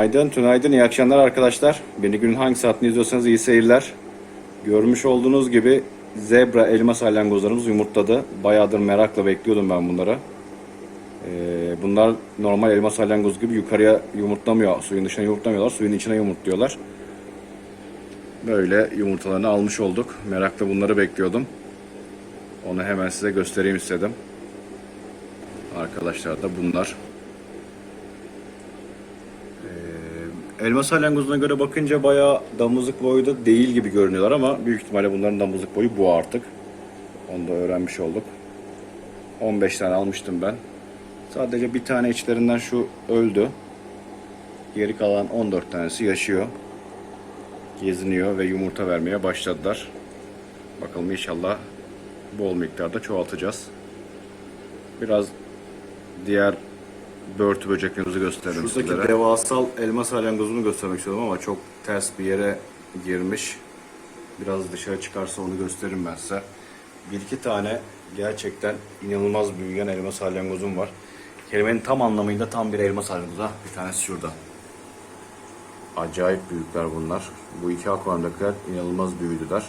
Günaydın, tünaydın, iyi akşamlar arkadaşlar. Beni günün hangi saatini izliyorsanız iyi seyirler. Görmüş olduğunuz gibi zebra elma salyangozlarımız yumurtladı. Bayağıdır merakla bekliyordum ben bunları. Ee, bunlar normal elma salyangozu gibi yukarıya yumurtlamıyor, suyun dışına yumurtlamıyorlar, suyun içine yumurtluyorlar. Böyle yumurtalarını almış olduk. Merakla bunları bekliyordum. Onu hemen size göstereyim istedim. Arkadaşlar da bunlar. Elma salyangozuna göre bakınca bayağı damızlık boyu da değil gibi görünüyorlar ama büyük ihtimalle bunların damızlık boyu bu artık. Onu da öğrenmiş olduk. 15 tane almıştım ben. Sadece bir tane içlerinden şu öldü. Geri kalan 14 tanesi yaşıyor. Geziniyor ve yumurta vermeye başladılar. Bakalım inşallah bol miktarda çoğaltacağız. Biraz diğer börtü böceklerimizi gösterelim Şuradaki sizlere. devasal elma salyangozunu göstermek istiyorum ama çok ters bir yere girmiş. Biraz dışarı çıkarsa onu gösteririm ben size. Bir iki tane gerçekten inanılmaz büyüyen elma salyangozum var. Kelimenin tam anlamıyla tam bir elma salyangozu. ha. Bir tanesi şurada. Acayip büyükler bunlar. Bu iki akvaryumdakiler inanılmaz büyüdüler.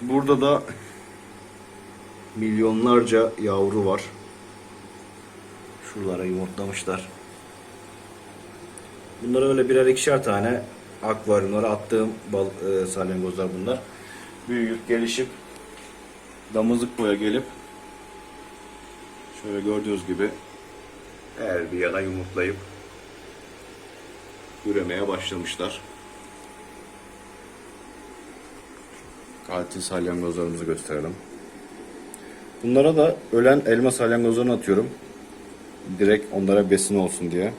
Burada da milyonlarca yavru var. Şuralara yumurtlamışlar. Bunları öyle birer ikişer tane akvaryumlara attığım bal, e, salyangozlar bunlar. Büyüyüp gelişip damızlık boya gelip şöyle gördüğünüz gibi her bir yana yumurtlayıp üremeye başlamışlar. Katil salyangozlarımızı gösterelim. Bunlara da ölen elma salyangozlarını atıyorum. Direkt onlara besin olsun diye.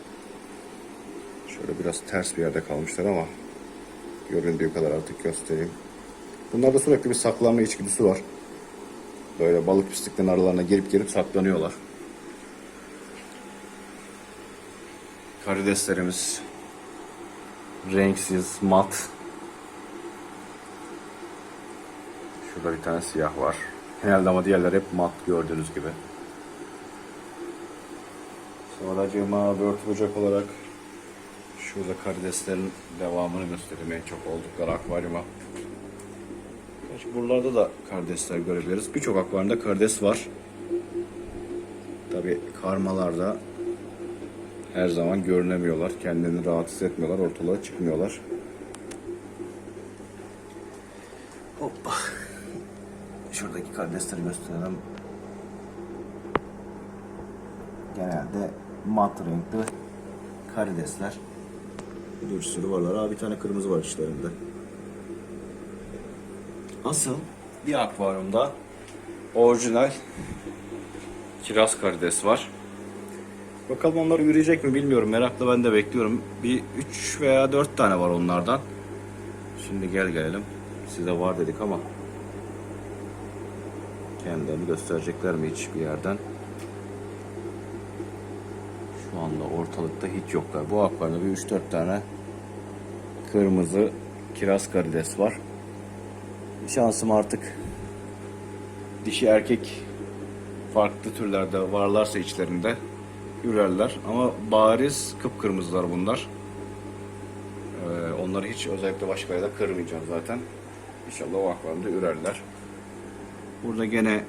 Şöyle biraz ters bir yerde kalmışlar ama göründüğü kadar artık göstereyim. Bunlarda sürekli bir saklanma içgüdüsü var. Böyle balık pisliklerin aralarına girip girip saklanıyorlar. Karideslerimiz renksiz, mat. Şurada bir tane siyah var. Genelde ama diğerler hep mat gördüğünüz gibi. Sonracığıma börtü böcek olarak şurada karideslerin devamını göstereyim en çok oldukları akvaryuma. Gerçi buralarda da karidesler görebiliriz. Birçok akvaryumda karides var. Tabi karmalarda her zaman görünemiyorlar. Kendilerini rahat hissetmiyorlar. Ortalığa çıkmıyorlar. Hoppa. Şuradaki karidesleri gösterelim. Genelde mat renkli karidesler. Bir sürü varlar. Aa, bir tane kırmızı var içlerinde. Asıl bir akvaryumda orijinal kiraz karides var. Bakalım onlar yürüyecek mi bilmiyorum. Merakla ben de bekliyorum. Bir 3 veya 4 tane var onlardan. Şimdi gel gelelim. Size var dedik ama kendilerini gösterecekler mi hiç bir yerden? Şu anda ortalıkta hiç yoklar. Bu akvaryumda bir 3-4 tane kırmızı kiraz karides var. Şansım artık dişi erkek farklı türlerde varlarsa içlerinde ürerler. Ama bariz kıpkırmızılar bunlar. Ee, onları hiç özellikle başka yerde kırmayacağım zaten. İnşallah o akvaryumda ürerler. Burada gene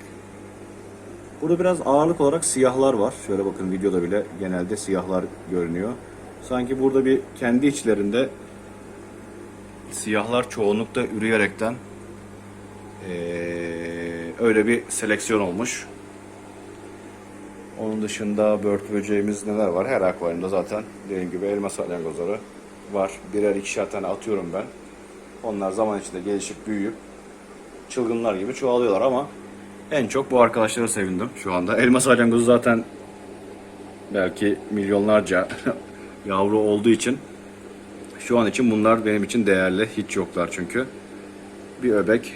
Burada biraz ağırlık olarak siyahlar var. Şöyle bakın videoda bile genelde siyahlar görünüyor. Sanki burada bir kendi içlerinde siyahlar çoğunlukta üreyerekten eee, öyle bir seleksiyon olmuş. Onun dışında börtü böceğimiz neler var? Her akvaryumda zaten dediğim gibi elma salyangozları var. Birer ikişer tane atıyorum ben. Onlar zaman içinde gelişip büyüyüp çılgınlar gibi çoğalıyorlar ama en çok bu arkadaşlara sevindim şu anda. Elma salyangozu zaten belki milyonlarca yavru olduğu için şu an için bunlar benim için değerli. Hiç yoklar çünkü. Bir öbek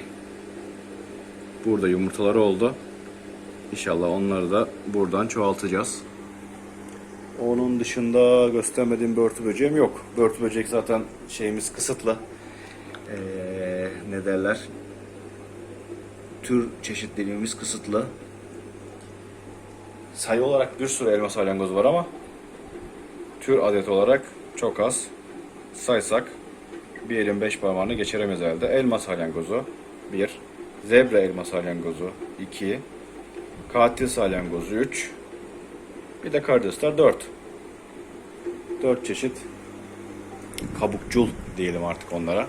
burada yumurtaları oldu. İnşallah onları da buradan çoğaltacağız. Onun dışında göstermediğim börtü böceğim yok. Börtü böcek zaten şeyimiz kısıtlı. Ee, ne derler? Tür çeşitliliğimiz kısıtlı. Sayı olarak bir sürü elma salyangoz var ama tür adet olarak çok az. Saysak bir elin beş parmağını geçiremez herhalde. Elma salyangozu 1. Zebra elma salyangozu 2. Katil salyangozu 3. Bir de karidesler 4. 4 çeşit kabukçul diyelim artık onlara.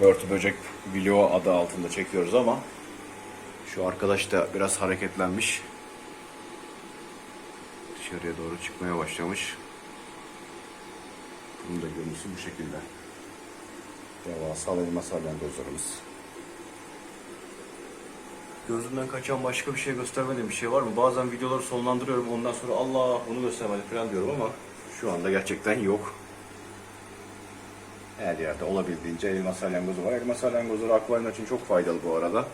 Börtü böcek video adı altında çekiyoruz ama şu arkadaş da biraz hareketlenmiş. Dışarıya doğru çıkmaya başlamış. Bunun da görüntüsü bu şekilde. Devasa elma salyangozlarımız. Gözümden kaçan başka bir şey göstermediğim bir şey var mı? Bazen videoları sonlandırıyorum ondan sonra Allah bunu göstermedi falan diyorum ama şu anda gerçekten yok. Her yerde olabildiğince elma salyangozu var. Elma salyangozları akvaryum için çok faydalı bu arada.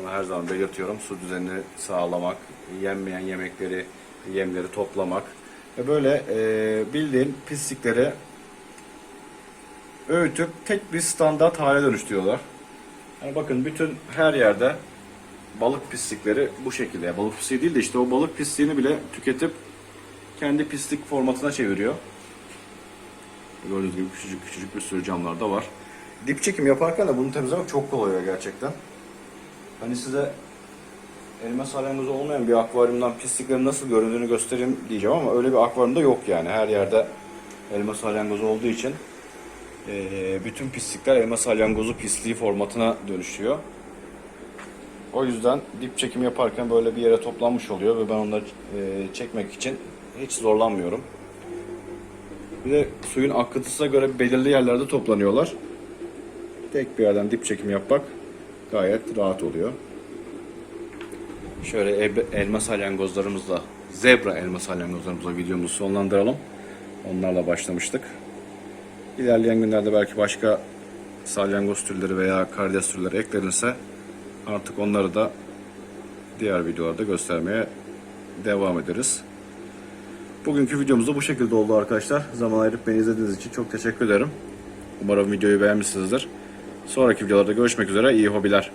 Onu her zaman belirtiyorum. Su düzenini sağlamak, yenmeyen yemekleri, yemleri toplamak ve böyle e, bildiğin pislikleri öğütüp tek bir standart hale dönüştürüyorlar. Yani bakın bütün her yerde balık pislikleri bu şekilde. Balık pisliği değil de işte o balık pisliğini bile tüketip kendi pislik formatına çeviriyor. Gördüğünüz gibi küçücük küçücük bir sürü camlar da var. Dip çekim yaparken de bunu temizlemek çok kolay gerçekten. Hani size elma salyangozu olmayan bir akvaryumdan pisliklerin nasıl göründüğünü göstereyim diyeceğim ama öyle bir akvaryumda yok yani. Her yerde elma salyangozu olduğu için eee, bütün pislikler elma salyangozu pisliği formatına dönüşüyor. O yüzden dip çekim yaparken böyle bir yere toplanmış oluyor ve ben onları eee, çekmek için hiç zorlanmıyorum. Bir de suyun akıntısına göre belirli yerlerde toplanıyorlar. Tek bir yerden dip çekim yapmak gayet rahat oluyor. Şöyle elma salyangozlarımızla, zebra elma salyangozlarımızla videomuzu sonlandıralım. Onlarla başlamıştık. İlerleyen günlerde belki başka salyangoz türleri veya karides türleri eklenirse artık onları da diğer videolarda göstermeye devam ederiz. Bugünkü videomuz da bu şekilde oldu arkadaşlar. Zaman ayırıp beni izlediğiniz için çok teşekkür ederim. Umarım videoyu beğenmişsinizdir. Sonraki videolarda görüşmek üzere. İyi hobiler.